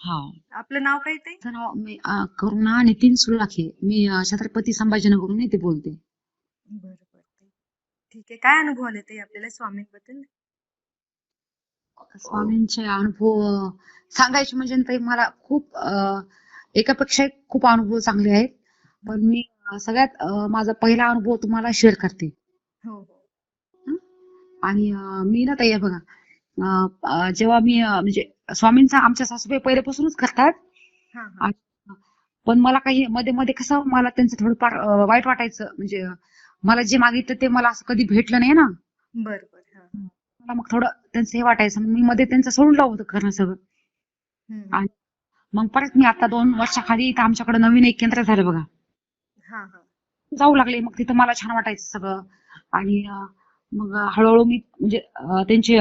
हा. आपलं नाव काय तर नाव मी अं, करुणा नितीन सुलाखे. मी अं, छत्रपती संभाजीनगरहून येते बोलते. बरं बरं ताई. ठीक आहे. काय अनुभव आले ताई आपल्याला स्वामींबद्दल? स्वामींचे अनुभव अं, सांगायचे म्हणजे ताई मला खूप अं, एकापेक्षा एक खूप अनुभव चांगले आहेत. पण मी अं, सगळ्यात अं, माझा पहिला अनुभव तुम्हाला शेअर करते. हो. हो? आणि अं, मी ना ताई हे बघा जेव्हा मी म्हणजे स्वामींचा आमच्या सासूबाई पहिल्यापासूनच करतात. पण मला काही मध्ये मध्ये कसं मला त्यांचं थोडंफार वाईट वाटायचं. म्हणजे मला जे मागितलं ते मला असं कधी भेटलं नाही ना. बर बर. हा. मला मग थोडं त्यांचं हे वाटायचं. मी मध्ये त्यांचं सोडून होतं करणं सगळं. आणि मग परत मी आता दोन वर्षाखाली इथं आमच्याकडे नवीन एक केंद्र झालं बघा. जाऊ लागले. मग तिथं मला छान वाटायचं सगळं. आणि मग हळूहळू मी म्हणजे त्यांचे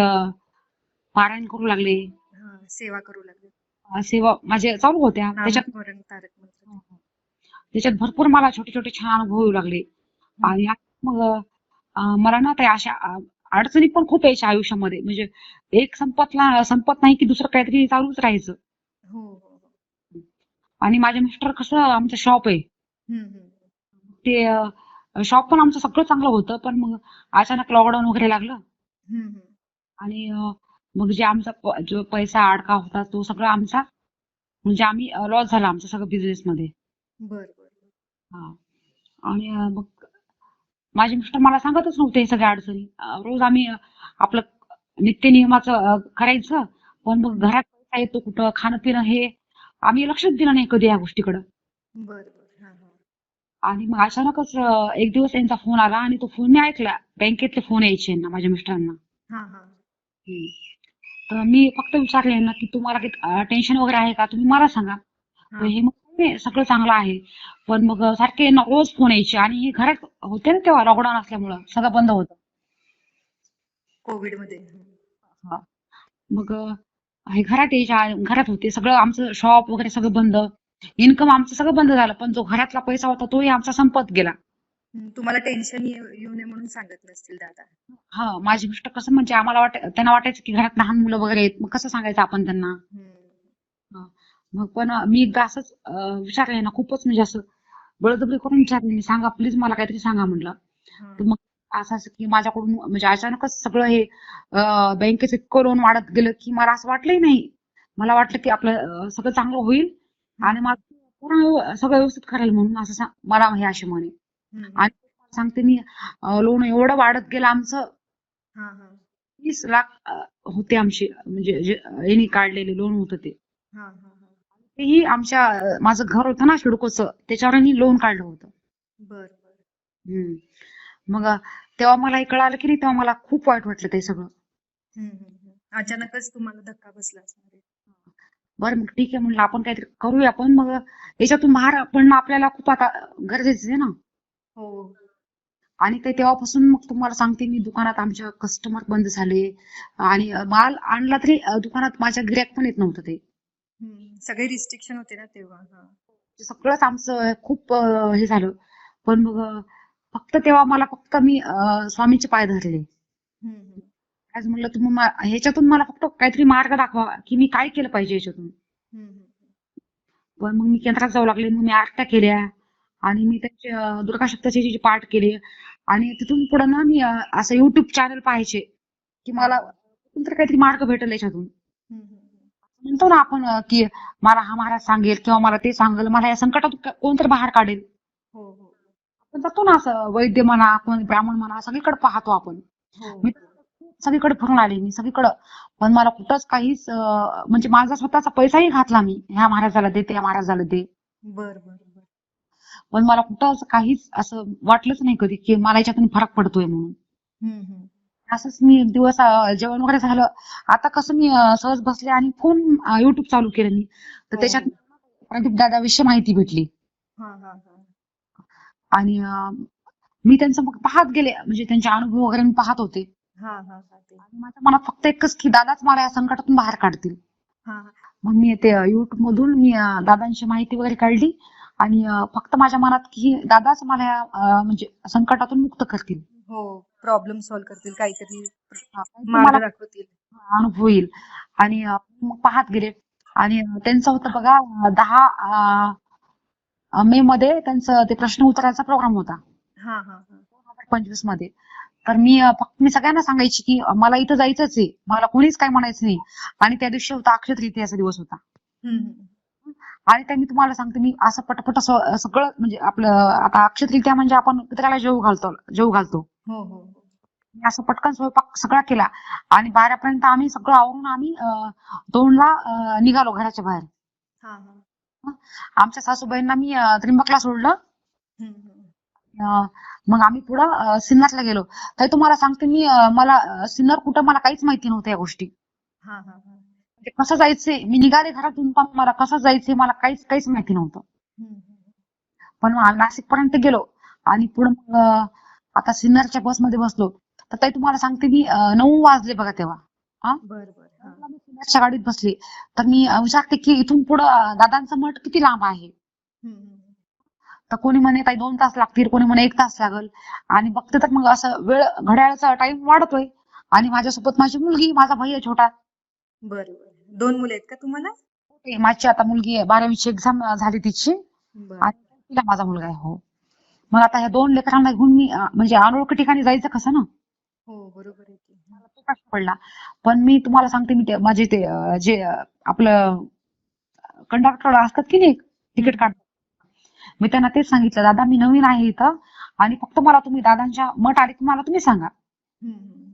पारायण करू लागले. हा सेवा करू लागले. अं, सेवा माझे चालू होत्या. त्याच्यात नामस्मरण तारक मंत्र. त्याच्यात भरपूर मला छोटे छोटे छान अनुभव येऊ लागले. आणि मग अं, मला ना त्या अशा अं, अडचणी पण खूप यायच्या आयुष्यामध्ये. म्हणजे एक संपत ना संपत नाही की दुसरं काहीतरी चालूच राहायचं. हो हो हो. आणि माझे मिस्टर कसं आमचं शॉप आहे. हम्म, हम्म. ते शॉप पण आमचं सगळं चांगलं होतं. पण मग अचानक लॉकडाऊन वगैरे लागलं. हम्म, हम्म. आणि अं, मग जे आमचा जो पैसा अडका होता तो सगळा आमचा म्हणजे आम्ही लॉस झाला आमच्या सगळं बिझनेस मध्ये. हा. आणि मग माझे मिस्टर मला सांगतच नव्हते हे सगळ्या अडचणी. रोज आम्ही आपलं नित्य नियमाचं करायचं पण मग घरात पैसा येतो कुठं खाणं पिणं हे आम्ही लक्षच दिलं नाही कधी या गोष्टीकडे. आणि मग अचानकच एक दिवस त्यांचा फोन आला आणि तो फोन मी ऐकला. बँकेतले फोन यायचे ना माझ्या मिस्टरांना. तर मी फक्त विचारले ना की तुम्हाला काही टेन्शन वगैरे आहे का? तुम्ही मला सांगा. हा. मग सगळं चांगलं आहे. पण मग सारखे रोज फोन यायचे आणि हे घरात होते ना तेव्हा लॉकडाऊन असल्यामुळं सगळं बंद होतं. कोविडमध्ये. मग हे घरात यायच्या घरात होते. सगळं आमचं शॉप वगैरे सगळं बंद. इन्कम आमचं सगळं बंद झालं. पण जो घरातला पैसा होता तोही आमचा संपत गेला. तुम्हाला टेन्शन येऊ नये म्हणून सांगत नसतील दादा हा माझे मिस्टर कसं म्हणजे आम्हाला वाट त्यांना वाटायचं की घरात लहान मुलं वगैरे आहेत मग कसं सांगायचं आपण त्यांना. मग पण मी एकदा असंच विचारलंय ना खूपच म्हणजे असं बळजबरी करून विचारले मी सांगा प्लीज मला काहीतरी सांगा म्हटलं. तर मग असं असं की माझ्याकडून म्हणजे अचानकच सगळं हे बँकेचं इतकं लोन वाढत गेलं की मला असं वाटलंही नाही मला वाटलं की आपलं सगळं चांगलं होईल आणि माझं पूर्ण सगळं व्यवस्थित करायला म्हणून असं मला हे असे म्हणे. आणि सांगते मी लोन एवढं वाढत गेलं आमचं. तीस लाख होते आमचे म्हणजे जे यांनी काढलेले लोन होतं ते. तेही आमच्या माझं घर होतं ना शिडकोचं त्याच्यावर लोन काढलं होतं. बर. मग तेव्हा मला हे कळालं की नाही तेव्हा मला खूप वाईट वाटलं ते सगळं. अचानकच तुम्हाला धक्का बसला. बरं मग ठीक आहे म्हणलं आपण काहीतरी करूया पण मग याच्यातून बाहेर पडणं आपल्याला खूप आता गरजेचं आहे ना. हो. आणि ते तेव्हापासून मग तुम्हाला सांगते मी दुकानात आमच्या कस्टमर बंद झाले. आणि माल आणला तरी अं, दुकानात माझ्या गिऱ्हाईक पण येत नव्हतं ते. हम्म. सगळे रिस्ट्रिक्शन होते ना तेव्हा हा. सगळंच आमचं खूप अं, हे झालं. पण मग अं, फक्त तेव्हा मला फक्त मी अं, स्वामींचे पाय धरले. आज म्हणलं तुम्ही मा- ह्याच्यातून मला फक्त काहीतरी मार्ग दाखवा की मी काय केलं पाहिजे याच्यातून हम्म, हम्म. पण मग मी केंद्रात जाऊ लागले मग मी आरत्या केल्या. आणि मी त्याचे दुर्गा सप्तशतीचे जे पाठ केले आणि तिथून पुढे ना मी असं युट्यूब चॅनल पाहायचे की मला तरी काहीतरी मार्ग भेटेल याच्यातून. म्हणतो ना आपण की मला हा महाराज सांगेल किंवा मला ते सांगेल मला या संकटातून क- कोणतरी बाहेर काढेल. हो हो. आपण जातो ना असं वैद्य म्हणा कोण ब्राह्मण म्हणा सगळीकडे पाहतो आपण. हो. मी सगळीकडे फिरून आले मी सगळीकडं. पण मला कुठंच काहीच म्हणजे माझा स्वतःचा पैसाही घातला मी ह्या महाराजाला दे त्या महाराजाला दे. बर बर. पण मला कुठं असं काहीच असं वाटलंच नाही कधी की मला याच्यातून फरक पडतोय म्हणून. असंच मी एक दिवस जेवण वगैरे झालं. आता कसं मी सहज बसले आणि फोन युट्यूब चालू केलं मी. तर हो. त्याच्यात प्रदीप दादा विषयी माहिती भेटली. हा हा हा. आणि मी त्यांचं मग पाहत गेले. म्हणजे त्यांचे अनुभव वगैरे मी पाहत होते. माझ्या मनात फक्त एकच की दादाच मला या संकटातून बाहेर काढतील. मग मी ते युट्यूब मधून मी दादांची माहिती वगैरे काढली. आणि फक्त माझ्या मनात की दादाच मला म्हणजे संकटातून मुक्त करतील. हो प्रॉब्लेम सॉल्व्ह करतील काहीतरी दाखवतील. अनुभव येईल आणि मग पाहत गेले. आणि त्यांचं होतं बघा दहा मे मध्ये त्यांचं ते प्रश्न उत्तराचा प्रोग्राम होता. हा हा हा. दोन हजार पंचवीसमध्ये. तर मी फक्त मी सगळ्यांना सांगायची की मला इथं जायचंच आहे. मला कोणीच काय म्हणायचं नाही. आणि त्या दिवशी होता अक्षय तृतीयाचा दिवस होता. आणि त्यांनी तुम्हाला सांगते मी असं पटपट सगळं म्हणजे आपलं आता अक्षय तृतीया म्हणजे आपण पितराला जेव घालतो जेव घालतो. हो हो. मी असं पटकन स्वयंपाक सगळा केला. आणि बारापर्यंत आम्ही सगळं आवरून आम्ही दोनला निघालो घराच्या बाहेर. हा हा. आमच्या सासूबाईंना मी अं, त्र्यंबकला सोडलं. मग आम्ही पुढं सिन्नरला गेलो. तर तुम्हाला सांगते मी मला सिन्नर कुठं मला काहीच माहिती नव्हतं या गोष्टी. म्हणजे कसं जायचंय? मी निघाले घरातून पण मला कसं जायचंय मला काहीच काहीच माहिती नव्हतं. पण नाशिक पर्यंत गेलो आणि पुढे मग आता सिन्नरच्या बसमध्ये बसलो. तर ताई तुम्हाला सांगते मी नऊ वाजले बघा तेव्हा. बर बर मी सिन्नरच्या गाडीत बसले. तर मी विचारते की इथून पुढं दादांचं मठ किती लांब आहे. तर कोणी म्हणे ताई दोन तास लागतील. कोणी म्हणे एक तास लागल. आणि बघते तर मग असं वेळ घड्याळाचा टाइम वाढतोय. आणि माझ्यासोबत माझी मुलगी माझा भैया छोटा. बर बर. दोन मुले आहेत का तुम्हाला? ते माझी आता मुलगी आहे. बारावीची एक्झाम झाली तिची. बर. आणि तिला माझा मुलगा आहे हो. मग आता ह्या दोन लेकरांना घेऊन मी अं, म्हणजे अनोळखी ठिकाणी जायचं कसं ना? हो बरोबर आहे की. मला तो प्रश्न पडला. पण मी तुम्हाला सांगते मी ते माझे ते अं, जे अं, आपलं कंडक्टर असतात की नाही तिकीट काढतात. मी त्यांना तेच सांगितलं दादा मी नवीन आहे इथं. आणि फक्त मला तुम्ही दादांच्या मठ आले की मला तुम्ही सांगा. हम्म, हम्म.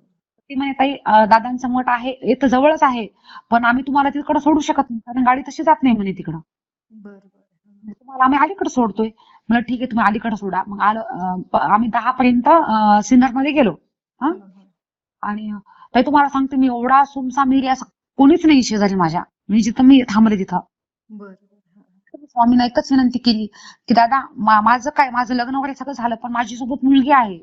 ती म्हणे ताई दादांचं मठ आहे इथं जवळच आहे. पण आम्ही तुम्हाला तिकडे सोडू शकत नाही कारण गाडी तशी जात नाही म्हणे तिकडं. म्हणजे तुम्हाला आम्ही अलीकडे सोडतोय. म्हणलं ठीक आहे तुम्ही अलीकडे सोडा. मग आलो आम्ही दहा पर्यंत सिन्नरमध्ये गेलो. हा? आणि ताई तुम्हाला सांगते मी एवढा सुमसाम एरिया असं कोणीच नाही शेजारी माझ्या. मी जिथं मी थांबले तिथं. स्वामींना एकच विनंती केली की दादा माझं काय माझं लग्न वगैरे सगळं झालं पण माझी सोबत मुलगी आहे.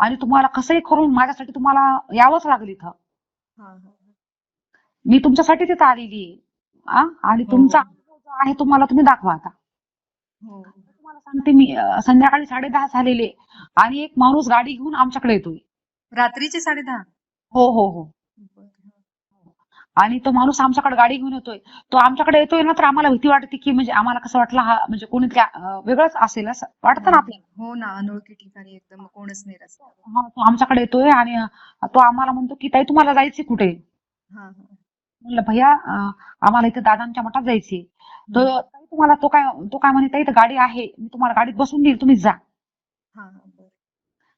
आणि तुम्हाला कसंही करून माझ्यासाठी तुम्हाला यावंच लागेल इथं. हा, हा. मी तुमच्यासाठी तिथं आलेली आहे? आणि तुमचा अनुभव जो आहे तुम्हाला तुम्ही दाखवा आता. हो. तुम्हाला सांगते मी संध्याकाळी साडे दहा झालेले आणि एक माणूस गाडी घेऊन आमच्याकडे येतोय. रात्रीचे साडे दहा हो हो हो हा. आणि तो माणूस आमच्याकडे गाडी घेऊन येतोय. तो आमच्याकडे येतोय ना तर आम्हाला भीती वाटते की म्हणजे आम्हाला कसं वाटलं हा म्हणजे कोणीतरी अं, वेगळंच असेल असं वाटतं ना आपल्याला? हो ना अनोळखी ठिकाणी एकदम कोणच नाही रस्ता हा, तो आमच्याकडे येतोय आणि तो आम्हाला म्हणतो की ताई तुम्हाला जायचे कुठे? हा हा. म्हणलं भैया आम्हाला इथे दादांच्या मठात जायचे तो ताई तुम्हाला तो काय तो काय म्हणे ताई इथं गाडी आहे मी तुम्हाला गाडीत बसून देईल तुम्ही जा. हा हा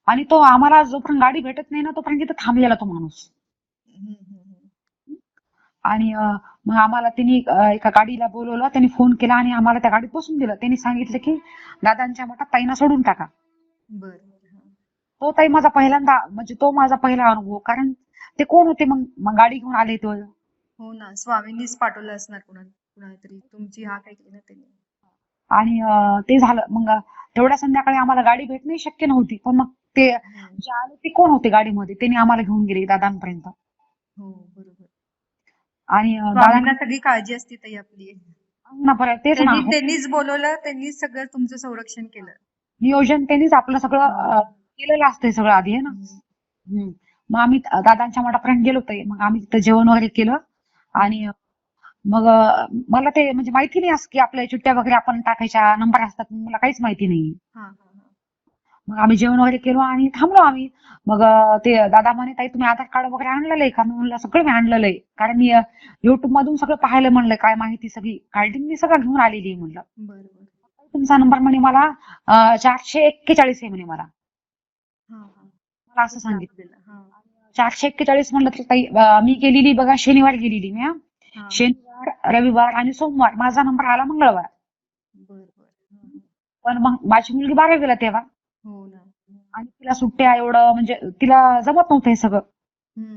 आणि तो आम्हाला जोपर्यंत गाडी भेटत नाही ना तोपर्यंत इथं थांबलेला तो माणूस. आणि मग आम्हाला त्यांनी एका गाडीला बोलवलं. त्यांनी फोन केला आणि आम्हाला त्या गाडीत बसून दिलं. त्यांनी सांगितलं की दादांच्या मठात ताईंना सोडून टाका. हा. तो ताई माझा पहिल्यांदा म्हणजे तो माझा पहिला अनुभव. कारण ते कोण होते मग? मग गाडी घेऊन आले तो. हो ना स्वामींनीच पाठवलं असणार कुणाला कुणाला तरी तुमची हाक ऐकली ना त्यांनी. आणि ते झालं. मग तेवढ्या संध्याकाळी आम्हाला गाडी भेटणे शक्य नव्हती. पण मग ते. जे आले ते कोण होते गाडीमध्ये? त्यांनी आम्हाला घेऊन गेले दादांपर्यंत. हो बरोबर. आणि स्वामींना सगळी काळजी असते ताई आपली. ना बरं तेच ना. त्यांनी त्यांनीच बोलवलं त्यांनीच सगळं तुमचं संरक्षण केलं. नियोजन त्यांनीच आपलं सगळं केलेलं असतंय सगळं आधी आहे ना? हम्म. मग आम्ही दादांच्या मठापर्यंत गेलो होतो. मग आम्ही तिथं जेवण वगैरे केलं. आणि मग अं, मला ते म्हणजे माहिती नाही असं की आपल्या चिठ्ठ्या वगैरे आपण टाकायच्या नंबर असतात मला काहीच माहिती नाही. हा हा हा. मग आम्ही जेवण वगैरे केलो आणि थांबलो आम्ही. मग ते दादा म्हणे ताई तुम्ही आधार कार्ड वगैरे आणलेलं आहे का? मी म्हणलं सगळं मी आणलेलं आहे. कारण मी युट्यूब मधून सगळं पाहायला म्हणलं काय माहिती सगळी काढली मी सगळं घेऊन आलेली आहे म्हणलं. तुमचा नंबर म्हणे मला चारशे एक्केचाळीस आहे म्हणे मला. मला असं सांगितलं. दिलं. हा. चारशे एक्केचाळीस म्हणलं तर ताई मी गेलेली बघा शनिवार गेलेली मी शनिवार रविवार आणि सोमवार माझा नंबर आला मंगळवार. पण मग माझी मुलगी बारावीला तेव्हा. आणि तिला सुट्ट्या एवढं म्हणजे तिला जमत नव्हतं हे सगळं. हम्म.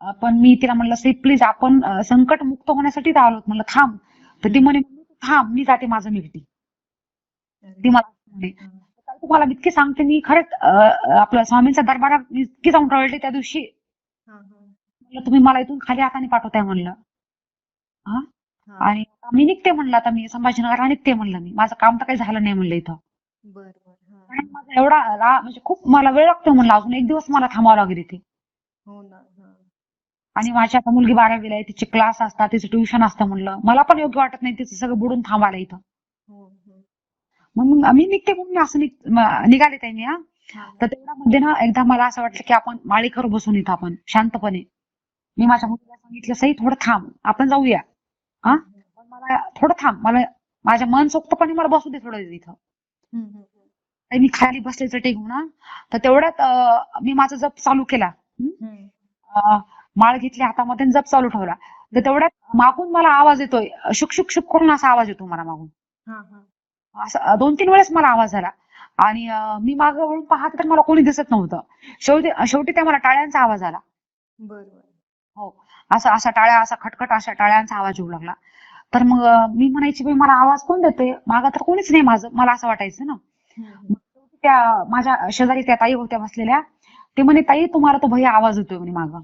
अं, पण मी तिला म्हणलं साहेब प्लीज आपण अं, संकट मुक्त होण्यासाठी आलो म्हणलं थांब. तर ती म्हणे "तू थांब मी जाते माझं मी एकटी अरे ती मला म्हणे हं. तुम्हाला मी इतकी सांगते मी खरंच अं, आपलं स्वामींच्या दरबारात मी इतकी जाऊन टळले त्या दिवशी. हं, हं. म्हणलं तुम्ही मला इथून खाली हाताने पाठवताय म्हणलं. हा? हा. आणि मी निघते म्हणलं आता मी संभाजीनगरला निघते म्हणलं मी. माझं काम तर काही झालं नाही म्हणलं इथं. बर बर. कारण माझा एवढा रा- म्हणजे खूप मला वेळ लागतो म्हणलं अजून. एक दिवस मला थांबावं लागेल इथे. हो ना हा. आणि माझी आता मुलगी बारावीला आहे तिचे क्लास असतात तिचं ट्युशन असतं म्हणलं. मला पण योग्य वाटत नाही तिचं सगळं बुडून थांबायला इथं. हो, हो. मग मग मी निघते म्हणून मी असं निघ- म- निघाले त्यांनी हा. हा. तर तेवढ्यामध्ये ना एकदा मला असं वाटलं की आपण माळीकर बसून इथं आपण शांतपणे. मी माझ्या मुलीला सांगितलं सई थोडं थांब आपण जाऊया. हा. पण मला थोडं थांब मला माझ्या मन सोक्तपणे मला बसू दे थोडं इथं. आणि मी खाली बसले चटे घेऊन. तर तेवढ्यात मी माझा जप चालू केला. माळ घेतली हातामध्ये जप चालू ठेवला. तर तेवढ्यात मागून मला आवाज येतोय. शुक शुक शुक करून असा आवाज येतो मला मागून. असं दोन तीन वेळेस मला आवाज झाला. आणि मी मागं वळून पाहते तर मला कोणी दिसत नव्हतं. शेवटी शेवटी त्या मला टाळ्यांचा आवाज आला. बर बर. हो. असा असा टाळ्या असा खटखट अशा टाळ्यांचा आवाज येऊ लागला. तर मग मी म्हणायची मला आवाज कोण देते मागं तर कोणीच नाही माझं. मला असं वाटायचं ना. त्या माझ्या शेजारी त्या ताई होत्या बसलेल्या. ते म्हणे ताई तुम्हाला तो भैया आवाज येतोय म्हणे मागं.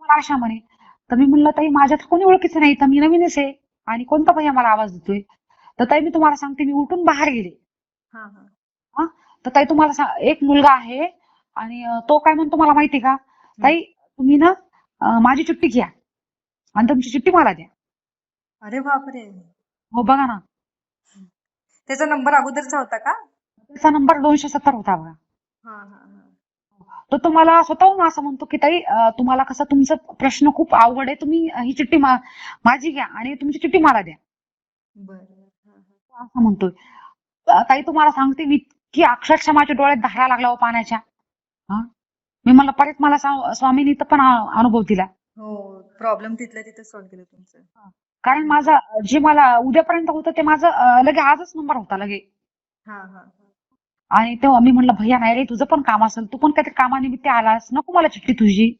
मला आशा म्हणे. तर मी म्हणलं ताई माझ्या तर कोणी ओळखीचं नाही तर मी नवीनच आहे. आणि कोणता भैया मला आवाज देतोय? तर ताई मी तुम्हाला सांगते मी उठून बाहेर गेले. तर ताई तुम्हाला एक मुलगा आहे आणि तो काय म्हणतो मला माहिती का? ताई तुम्ही ना माझी चिठ्ठी घ्या आणि तुमची चिठ्ठी मला द्या. अरे बापरे. हो बघा ना. त्याचा नंबर अगोदरचा होता का? त्याचा नंबर दोनशे सत्तर होता बघा. हा हा हा. तर तुम्हाला स्वतःहून असं म्हणतो की ताई तुम्हाला कसं तुमचा प्रश्न खूप अवघड आहे तुम्ही ही चिठ्ठी मा- माझी घ्या आणि तुमची चिठ्ठी मला द्या. बर. असं म्हणतोय. ताई तुम्हाला सांगते मी की अक्षरशः माझ्या डोळ्यात धारा लागला हो पाण्याच्या. हा? मी मला परत मला स्वामींनी तर पण अनुभव दिला. हो प्रॉब्लेम तिथल्या तिथं सॉल्व्ह केलं तुमचं. कारण माझा जे मला उद्यापर्यंत होतं ते माझं लगे आजच नंबर होता लगे. हा हा हा. आणि तेव्हा मी म्हणलं भैया नाही रे तुझं पण काम असेल तू पण काहीतरी कामानिमित्त आलास नको मला चिठ्ठी तुझी.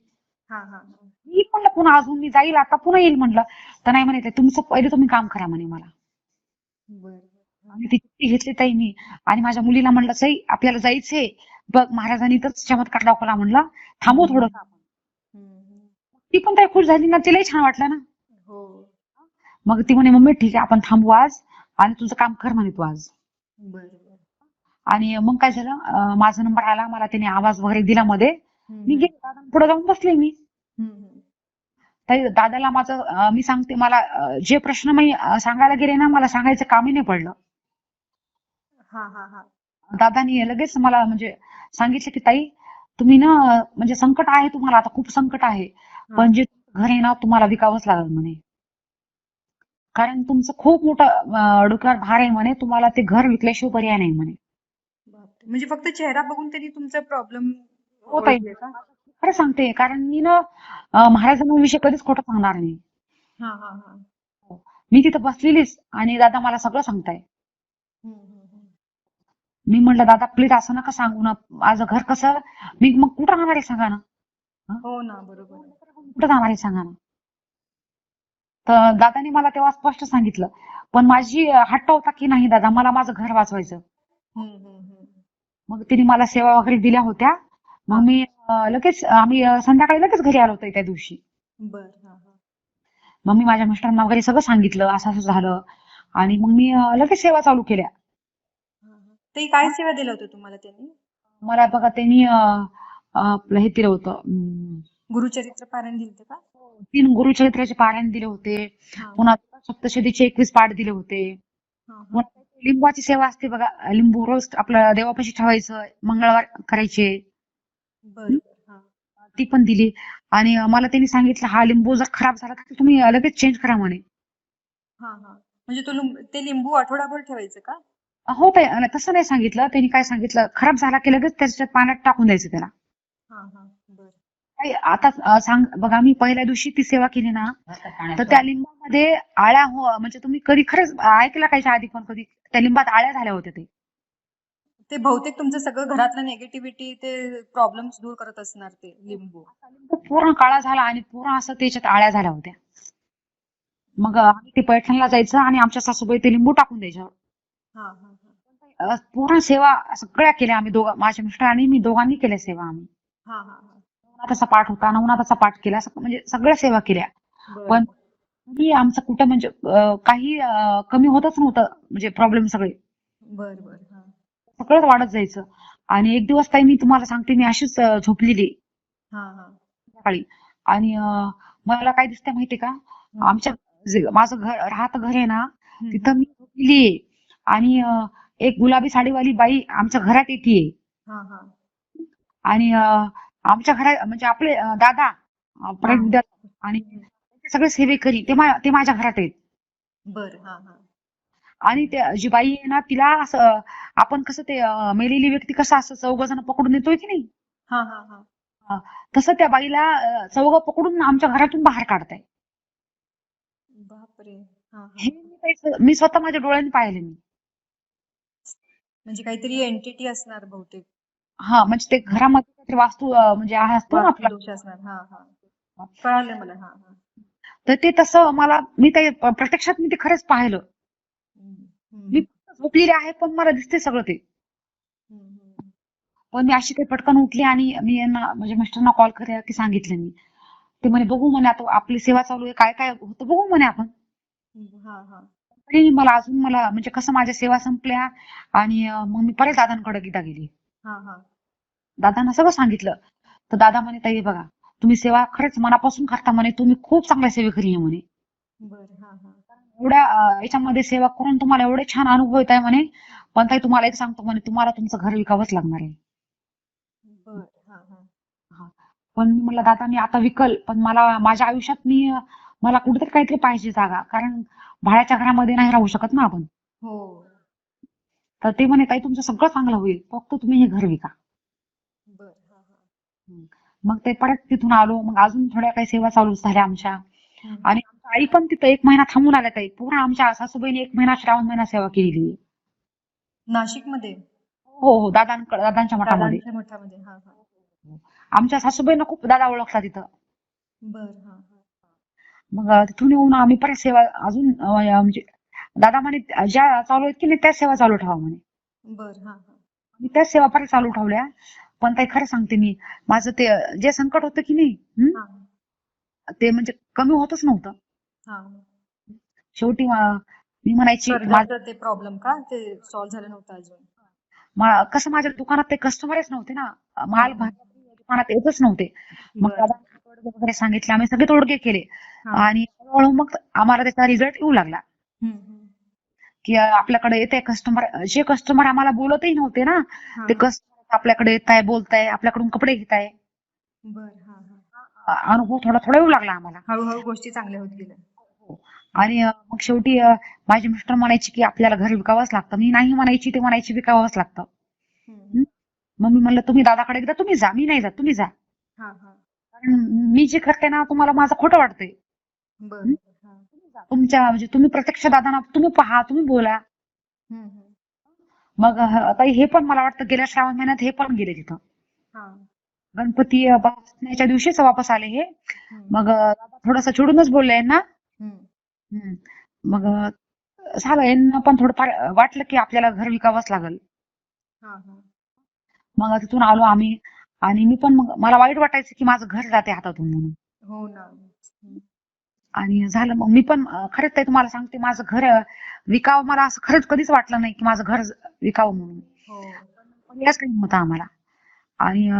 हा हा हा. मी म्हणलं पुन्हा अजून मी जाईल आता पुन्हा येईल म्हणलं. तर नाही म्हणे तुमचं पहिले तुम्ही काम करा म्हणे मला. आणि ती चिठ्ठी घेतली ताई मी. आणि माझ्या मुलीला म्हणलं सई आपल्याला जायचंय. बघ महाराजांनी तर चमत्कार दाखवला म्हणलं. थांबू थोडं. ती पण ताई खुश झाली ना तिलाही छान वाटलं ना. मग ती म्हणे मम्मी ठीक आहे आपण थांबू आज आणि तुझं काम कर म्हणे तू आज. आणि मग काय झालं माझा नंबर आला मला त्याने आवाज वगैरे दिला मध्ये. मी गेले दादा पुढे जाऊन बसले मी. दादाला माझं मी सांगते मला जे प्रश्न मी सांगायला गेले ना मला सांगायचं कामही नाही पडलं. हा हा हा. दादानी लगेच मला म्हणजे सांगितलं की ताई तुम्ही ना म्हणजे संकट आहे तुम्हाला आता खूप संकट आहे. पण जे घर आहे ना तुम्हाला विकावंच लागेल म्हणे. कारण तुमचं खूप मोठं डोक्यावर भार आहे म्हणे. तुम्हाला ते घर विकल्याशिवाय पर्याय नाही म्हणे. म्हणजे फक्त चेहरा बघून त्यांनी तुमचा प्रॉब्लेम हो ताई. खरं सांगते कारण मी ना महाराजांविषयी कधीच खोटं सांगणार नाही. हा मी तिथं बसलेलीच आणि दादा मला सगळं सांगताय. मी म्हटलं दादा प्लीज असं नका सांगू ना. माझं घर कसं मी मग कुठं राहणार आहे सांगा ना? हो ना बरोबर. कुठं जाणार आहे सांगा ना? तर दादाने मला तेव्हा स्पष्ट सांगितलं. पण माझी हट्ट होता की नाही दादा? मला माझं घर वाचवायचं. मग तिने मला सेवा वगैरे दिल्या होत्या. मग मी लगेच आम्ही संध्याकाळी लगेच घरी आलो होतो त्या दिवशी. बर मग मी माझ्या मिस्टरांना वगैरे सगळं सांगितलं. असं असं झालं. आणि मग मी लगेच सेवा चालू केल्या. ते काय सेवा दिलं होतं तुम्हाला त्यांनी? मला बघा त्यांनी आपलं हे दिलं होतं. गुरुचरित्र पारायण दिलं होतं का? तीन गुरुचरित्राचे पारायण दिले होते. हा, पुन्हा सप्तशतीचे एकवीस पाठ दिले होते. हा, हा. लिंबाची सेवा असते बघा. लिंबू रोज आपल्या देवापाशी ठेवायचं मंगळवार करायचे. हा? ती पण दिली. आणि मला त्यांनी सांगितलं हा लिंबू जर खराब झाला तर तुम्ही लगेच चेंज करा म्हणे. हा हा. म्हणजे तो लिंब- ते लिंबू आठवडाभर ठेवायचं का? हो अं, तसं नाही सांगितलं. त्यांनी काय सांगितलं? खराब झाला की लगेच त्याच्यात पाण्यात टाकून द्यायचं त्याला. हा हा. आता सांग बघा मी पहिल्या दिवशी ती सेवा केली ना तर त्या लिंबामध्ये आळ्या हो म्हणजे तुम्ही कधी खरंच ऐकलं का याच्या आधी पण कधी? त्या लिंबात आळ्या झाल्या होत्या ते. ते बहुतेक तुमचं सगळं घरातलं नेगेटिव्हिटी ते प्रॉब्लेम्स दूर करत असणार ते लिंबू. लिंबू पूर्ण काळा झाला आणि पूर्ण असं त्याच्यात आळ्या झाल्या होत्या. मग आम्ही ते पैठणला जायचं आणि आमच्या सासूबाई ते लिंबू टाकून द्यायच्या. पूर्ण सेवा सगळ्या केल्या आम्ही दोघं माझ्या मिस्टर आणि मी दोघांनी केल्या सेवा आम्ही. नवनाथाचा पाठ होता नवनाथाचा पाठ केला म्हणजे सगळ्या सेवा केल्या. पण आमचं कुठं म्हणजे काही कमी होतच नव्हतं म्हणजे प्रॉब्लेम सगळे. बर बर हा. सगळंच वाढत जायचं. आणि एक दिवस ताई मी तुम्हाला सांगते मी अशीच झोपलेली. हा हा. सकाळी. आणि मला काय दिसतंय माहितीये का? आमच्या माझं घर राहतं घर आहे ना. तिथं मी झोपलेली आहे. आणि एक गुलाबी साडीवाली बाई आमच्या घरात येते आणि आमच्या घरात म्हणजे आपले दादा आणि सगळे सेवेकरी ते ते माझ्या घरात आहेत. बर हा हा. आणि ते जी बाई आहे ना तिला असं आपण कसं ते मेलेली व्यक्ती कसं असं चौघ जण पकडून येतोय की नाही? हा हा हा. तसं त्या बाईला चौघ पकडून आमच्या घरातून बाहेर काढताय. बापरे हा मी स्वतः माझ्या डोळ्यांनी पाहिले मी म्हणजे काहीतरी एंटिटी असणार बहुतेक. हा म्हणजे ते घरामध्ये वास्तू म्हणजे आहे असतो ना आपला हा हा. कळालं मला हा हा. तर ते तसं मला मी ते प्रत्यक्षात मी ते खरंच पाहिलं. मी झोपलेली आहे पण मला दिसते सगळं ते. पण मी अशी काही पटकन उठली आणि मी यांना म्हणजे मिस्टरना कॉल करा की सांगितलं मी. ते म्हणे बघू म्हणे आता आपली सेवा चालू आहे काय काय होतं बघू म्हणे आपण. मला अजून मला म्हणजे कसं माझ्या सेवा संपल्या आणि मग मी परत दादांकडे गीता गेली. हा हा. दादांना सगळं सांगितलं. तर दादा म्हणे ताई बघा तुम्ही सेवा खरंच मनापासून करता म्हणे तुम्ही खूप चांगल्या सेवेकरी आहे म्हणे. बर हा हा. एवढ्या अं, याच्यामध्ये सेवा करून तुम्हाला एवढे छान अनुभव येत आहे म्हणे. पण ताई तुम्हाला एक सांगतो म्हणे तुम्हाला तुमचं घर विकावंच लागणार आहे. बर हा. हा. पण मी म्हणलं दादा मी आता विकल पण मला माझ्या आयुष्यात मी अं, मला कुठेतरी काहीतरी पाहिजे जागा. कारण भाड्याच्या घरामध्ये नाही राहू शकत ना आपण. हो. तर ते म्हणे ताई तुमचं सगळं चांगलं होईल. फक्त तुम्ही हे घर विका. मग ते परत तिथून आलो. मग अजून थोड्या काही सेवा चालू झाल्या आमच्या. आणि आई पण तिथं एक महिना थांबून आल्या ताई. पूर्ण आमच्या सासूबाईने एक महिना श्रावण महिना सेवा केलेली. नाशिकमध्ये हो हो. दादांकडे दादांच्या मठामध्ये. हा हा. आमच्या सासूबाईंना खूप दादा ओळखला तिथं. बर मग तिथून येऊन आम्ही परत सेवा अजून म्हणजे दादा म्हणे ज्या चालू आहेत की नाही त्याच सेवा चालू ठेवा म्हणे. बर हा मी त्याच सेवा परत चालू ठेवल्या पण ताई खरं सांगते मी माझं ते जे संकट होतं की नाही ते म्हणजे कमी होतच नव्हतं. हा. शेवटी मी म्हणायची ते प्रॉब्लेम का? ते सॉल्व्ह झालं नव्हतं अजून? मा- कसं माझ्या दुकानात ते कस्टमरच नव्हते ना माल दुकानात येतच नव्हते. मग वगैरे सांगितले आम्ही सगळे तोडगे केले. आणि हळूहळू मग आम्हाला त्याचा रिझल्ट येऊ लागला. की आपल्याकडे येते कस्टमर जे कस्टमर आम्हाला बोलतही नव्हते ना हा, ते हा. कस्टमर आपल्याकडे येत आहे बोलताय आपल्याकडून कपडे घेत आहे बर हा हा. अनुभव थोडा थोडा येऊ लागला आम्हाला. हळूहळू गोष्टी चांगल्या होत गेल्या. आणि अं, मग शेवटी माझे मिस्टर म्हणायचे की आपल्याला घर विकावंच लागतं. मी नाही म्हणायची ते म्हणायची विकावंच लागतं. मग मी म्हणलं तुम्ही दादाकडे एकदा तुम्ही जा मी नाही जात तुम्ही जा. हा हा. कारण मी जे करते ना तुम्हाला माझं खोटं वाटतंय. हा. तुमच्या म्हणजे तुम्ही प्रत्यक्ष दादांना तुम्ही पहा तुम्ही बोला. मग आता हे पण मला वाटतं गेल्या श्रावण महिन्यात हे पण गेले तिथं. हा. गणपती बसण्याच्या दिवशीच वापस आले हे. मग थोडंसं चिडूनच बोलले ना हम्म. हम्म. मग झालं यांना पण थोडंफार वाटलं की आपल्याला घर विकावंच लागल. मग तिथून आलो आम्ही. आणि मी पण मग मला वाईट वाटायचं की माझं घर जाते हातातून म्हणून. हो ना. आणि झालं मग मी पण खरंच ताई तुम्हाला सांगते माझं घर विकावं मला असं खरंच कधीच वाटलं नाही की माझं घर विकावं म्हणून. हो. पण याच काही होतं आम्हाला. आणि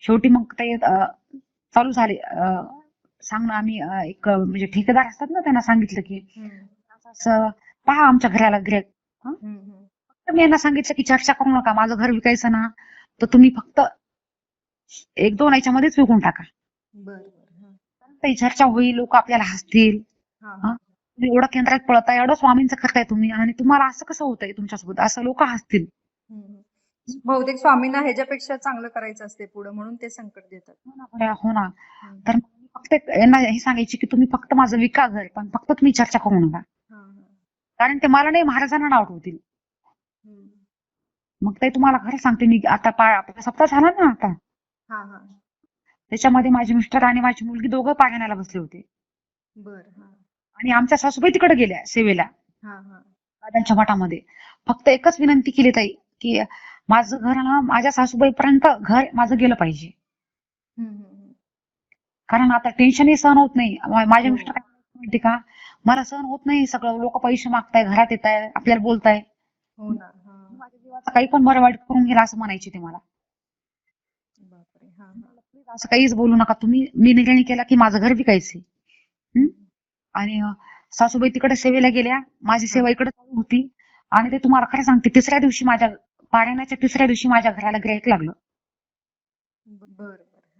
शेवटी मग ते चालू झाले सांगणं आम्ही एक म्हणजे ठेकेदार असतात ना त्यांना सांगितलं की पहा आमच्या घराला हम्म. तर मी यांना सांगितलं की चर्चा करू नका माझं घर विकायचं ना तर तुम्ही फक्त एक दोन याच्यामध्येच विकून टाका. काही चर्चा होईल लोक आपल्याला हसतील. तुम्ही एवढं केंद्रात पळताय एवढं स्वामींचं करताय तुम्ही आणि तुम्हाला असं कसं होतंय तुमच्यासोबत? असं लोक हसतील. बहुतेक स्वामींना ह्याच्यापेक्षा चांगलं करायचं असते पुढे म्हणून ते संकट देतात. हो ना हो. तर फक्त यांना हे सांगायची की तुम्ही फक्त माझं विका घर पण फक्त तुम्ही चर्चा करू नका. कारण ते मला नाही महाराजांना नाव ठेवतील. हम्म. मग ते तुम्हाला खरं सांगते मी आता पा आपला सप्ताह झाला ना आता. त्याच्यामध्ये माझे मिस्टर आणि माझी मुलगी दोघं पारायणाला बसले होते. बर आणि आमच्या सासूबाई तिकडे गेल्या सेवेला. हा हा. दादांच्या मठामध्ये. फक्त एकच विनंती केली ताई की माझं घर ना माझ्या सासूबाईपर्यंत घर माझं गेलं पाहिजे. कारण आता टेन्शनही सहन होत नाही. मा- माझे हो. मिस्टर माहिती का मला सहन होत नाही सगळं लोक पैसे मागताय घरात येत आहे आपल्याला बोलताय. हा. माझ्या जीवाचं काही पण बरं वाईट करून गेला असं म्हणायचे ते मला बापरे हा हा Please असं काहीच बोलू नका. तुम्ही मी निर्णय केला की माझं घर विकायचे आणि सासूबाई तिकडे सेवेला गेल्या. माझी सेवा इकडे चालू होती. आणि ते तुम्हाला खरं सांगते तिसऱ्या दिवशी माझ्या पारायणाच्या तिसऱ्या दिवशी माझ्या घराला गिराईक लागलं.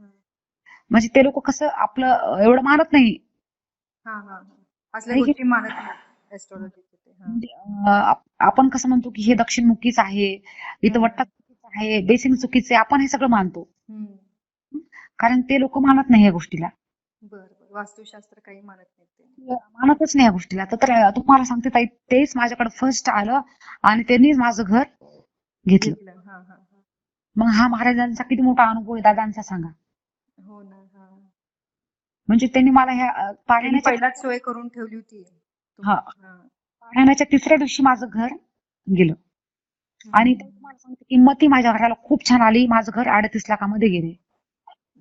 हा. म्हणजे ते लोक कसं आपलं एवढं मानत नाही. म्हणजे, आपण कसं म्हणतो की हे दक्षिणमुखीच आहे इथं. वट्टा चुकीचं आहे बेसिंग चुकीचे आपण हे सगळं मानतो. कारण ते लोक मानत नाही या गोष्टीला. बर वास्तुशास्त्र काही मानत नाही मानतच नाही या गोष्टीला. तर तुम्हाला सांगते ताई तेच माझ्याकडे फर्स्ट आलं आणि त्यांनीच माझं घर घेतलं. मग हा महाराजांचा किती मोठा अनुभव आहे दादांचा सांगा. हो ना हा. म्हणजे त्यांनी मला ह्या पहिलाच सोय करून ठेवली होती. हा. पारायणाच्या तिसऱ्या दिवशी माझं घर गेलं. आणि ते तुम्हाला सांगते किंमत ही माझ्या घराला खूप छान आली. माझं घर अडतीस लाखामध्ये गेले.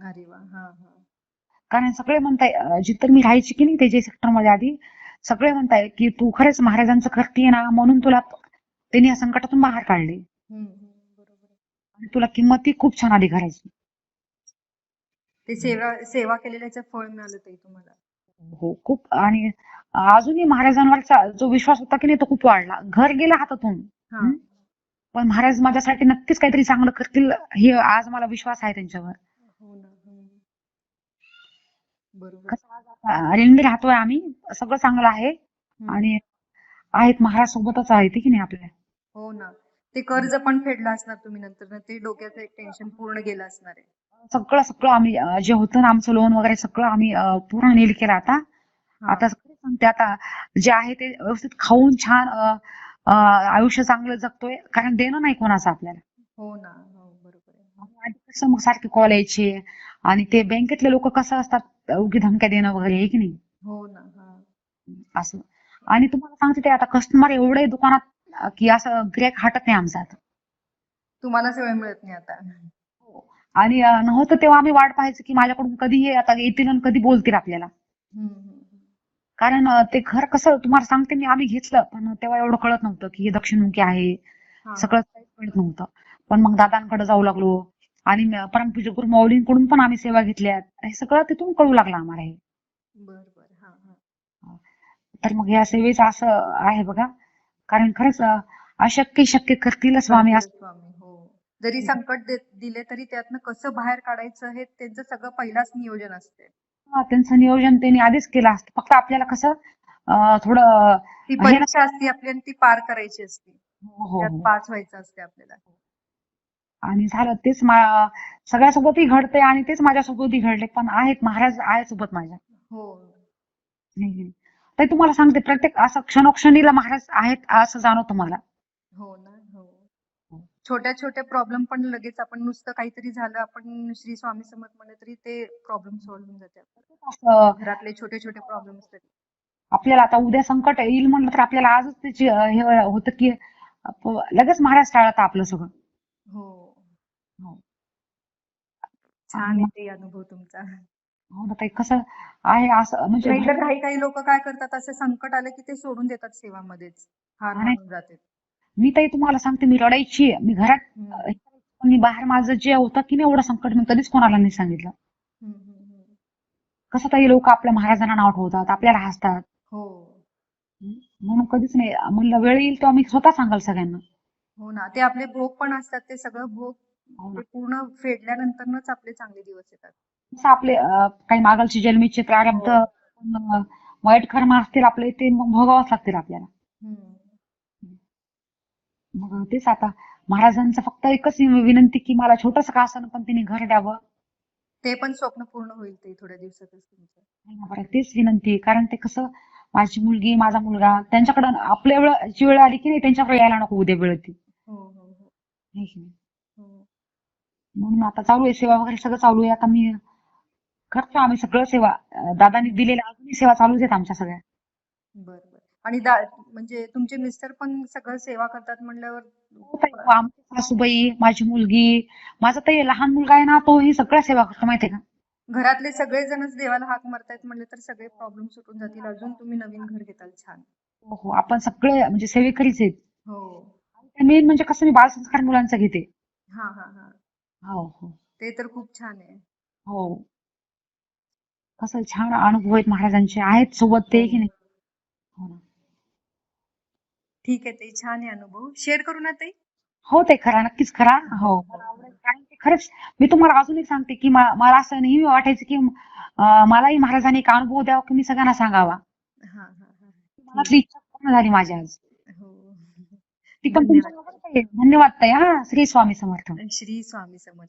अरे वा हा हा. कारण सगळे म्हणताय जिथं मी राहायची की नाही ते जे सेक्टरमध्ये आधी सगळे म्हणताय की तू खरंच महाराजांचं करतीये ना म्हणून तुला त्यांनी या संकटातून बाहेर काढले. हम्म, हम्म, बरोबर आहे. आणि तुला किंमत ही खूप छान आली घराची. ते सेवा सेवा केलेल्याचं फळ मिळालं ताई तुम्हाला. हो खूप. आणि अजूनही महाराजांवरचा जो विश्वास होता की नाही तो खूप वाढला. घर गेलं हातातून. हा. हम्म. पण महाराज माझ्यासाठी नक्कीच काहीतरी चांगलं करतील हे आज मला विश्वास आहे त्यांच्यावर. हो ना हम्म. बरोबर कसं आज आता आनंदी राहतोय आम्ही. सगळं चांगलं आहे. आणि आहेत महाराज सोबतच आहेत की नाही आपल्या? हो ना. ते कर्ज पण फेडलं असणार तुम्ही नंतर. ना ते डोक्याचं एक टेन्शन पूर्ण गेलं असणार आहे. सगळं सगळं आम्ही जे होतं ना आमचं लोन वगैरे सगळं आम्ही पूर्ण नील केलं आता. आता सांगते आता जे आहे ते व्यवस्थित खाऊन छान आयुष्य चांगलं जगतोय. कारण देणं नाही कोणाचं आपल्याला. हो ना. हो बरोबर आहे. कसं मग सारखे कॉल यायचे आणि ते बँकेतले लोक कसं असतात? उगी धमक्या देणं वगैरे हे की नाही? हो ना हा. असं. आणि तुम्हाला सांगते ते आता कस्टमर एवढे दुकानात की असं गिऱ्हाईक हटत नाही आमचं आता. तुम्हालाच वेळ मिळत नाही आता. आणि अं, नव्हतं तेव्हा आम्ही वाट पाहायचं की माझ्याकडून कधी हे आता येतील आणि कधी बोलतील आपल्याला. हम्म, हम्म, हम्म. कारण अं, ते घर कसं तुम्हाला सांगते मी आम्ही घेतलं पण तेव्हा एवढं कळत नव्हतं की हे दक्षिणमुखी आहे. हा. सगळं काहीच कळत नव्हतं. पण मग दादांकडे जाऊ लागलो. आणि परमपूज्य गुरु माऊलींकडून पण आम्ही सेवा घेतल्या हे सगळं तिथून कळू लागलं आम्हाला हे. बर बर हा हा. तर मग या सेवेचं असं आहे बघा. कारण खरंच अशक्य शक्य करतीलच स्वामी हो. जरी संकट दिले तरी त्यातनं कसं बाहेर काढायचं हे त्यांचं सगळं पहिलाच नियोजन असते हा, त्यांचं नियोजन त्यांनी आधीच केलं असतं. फक्त आपल्याला कसं थोडं ती परीक्षा असते आपली आणि ती पार करायची असते. हो, हो. पास व्हायचं असते आपल्याला. आणि झालं तेच सगळ्यासोबतही घडतंय आणि तेच माझ्यासोबतही घडले. पण आहेत महाराज आहेत सोबत माझ्या. हो. ताई तुम्हाला सांगते प्रत्येक असं क्षणोक्षणीला महाराज आहेत असं जाणवतं मला. हो ना हो. छोट्या छोट्या प्रॉब्लेम पण लगेच आपण नुसतं काहीतरी झालं आपण श्री स्वामी समर्थ म्हणलं तरी ते प्रॉब्लेम सॉल्व्ह होऊन जाते. घरातले छोटे छोटे प्रॉब्लेम आपल्याला आता उद्या संकट येईल म्हणलं तर आपल्याला आजच त्याची हे होतं की लगेच महाराज टाळत आपलं सगळं हो हो. छान आहे ते अनुभव तुमचा हो ना ताई कसं आहे असं म्हणजे नाहीतर काही काही लोक काय करतात असं संकट आलं की ते सोडून देतात सेवामध्येच हार नाही. मानून जातात मी ताई तुम्हाला सांगते मी रडायची मी घरात हम्म. अं, पण मी बाहेर माझं जे होतं की नाही एवढं संकट मी कधीच कोणाला नाही सांगितलं हम्म, हम्म, हम्म. कसं ताई लोक आपल्या महाराजांना नाव ठेवतात आपल्याला हसतात हो म्हणून कधीच नाही म्हणलं वेळ येईल तेव्हा मी स्वतः सांगाल सगळ्यांना हो ना ते आपले भोग पण असतात ते सगळं भोग. ते पूर्ण फेडल्यानंतरच आपले चांगले दिवस येतात. आपले अं, काही मागालची जन्मीचे प्रारब्ध हो. अं, वाईट कर्म असतील आपले ते मग भोगावंच लागतील आपल्याला. हम्म. मग तेच आता महाराजांचं फक्त एकच विनंती की मला छोटस का असं पण त्यांनी घर द्यावं. ते पण स्वप्न पूर्ण होईल ते थोड्या दिवसातच तुमचं. नाही ना बरं, तेच विनंती आहे. कारण ते कसं माझी मुलगी माझा मुलगा त्यांच्याकडं आपल्या वेळ जी वेळ आली की नाही त्यांच्याकडे यायला नको उद्या वेळ ती. हो हो हो. नाही की नाही? हो म्हणून आता चालू आहे सेवा वगैरे सगळं चालू आहे. आता मी करतो आम्ही सगळं सेवा. दादांनी दिलेल्या अजूनही सेवा चालूच आहेत आमच्या सगळ्या. बर बर. आणि दा म्हणजे तुमचे मिस्टर पण सगळं सेवा करतात म्हणल्यावर हो ताई, आमची सासूबाई माझी मुलगी माझा ताई लहान मुलगा आहे ना तोही सगळ्या सेवा करतो माहितीये का? घरातले सगळेजणच देवाला हाक मारतायत म्हणले तर सगळे प्रॉब्लेम सुटून जातील. अजून तुम्ही नवीन घर घेताल छान. हो हो आपण सगळे म्हणजे सेवेकरीच आहेत. हो. मेन म्हणजे कसं मी बालसंस्कार मुलांचा घेते. हा हा हा. हो हो. ते तर खूप छान आहे. हो. कसं छान अनुभव आहेत महाराजांचे आहेत सोबत ते की नाही? हो ना. ठीक आहे ते छान आहे अनुभव. शेअर करू ना ते हो ते खरा नक्कीच खरा हो. मला आवडेल. कारण की खरंच मी तुम्हाला अजून एक सांगते की मा- मला असं नेहमी वाटायचं की अं, मलाही महाराजांनी एक अनुभव द्यावा की मी सगळ्यांना सांगावा. हा हा हा. मनातली इच्छा पूर्ण झाली माझी आज. हो ती पण धन्यवाद. ताई हा. श्री स्वामी समर्थ. श्री स्वामी समर्थ.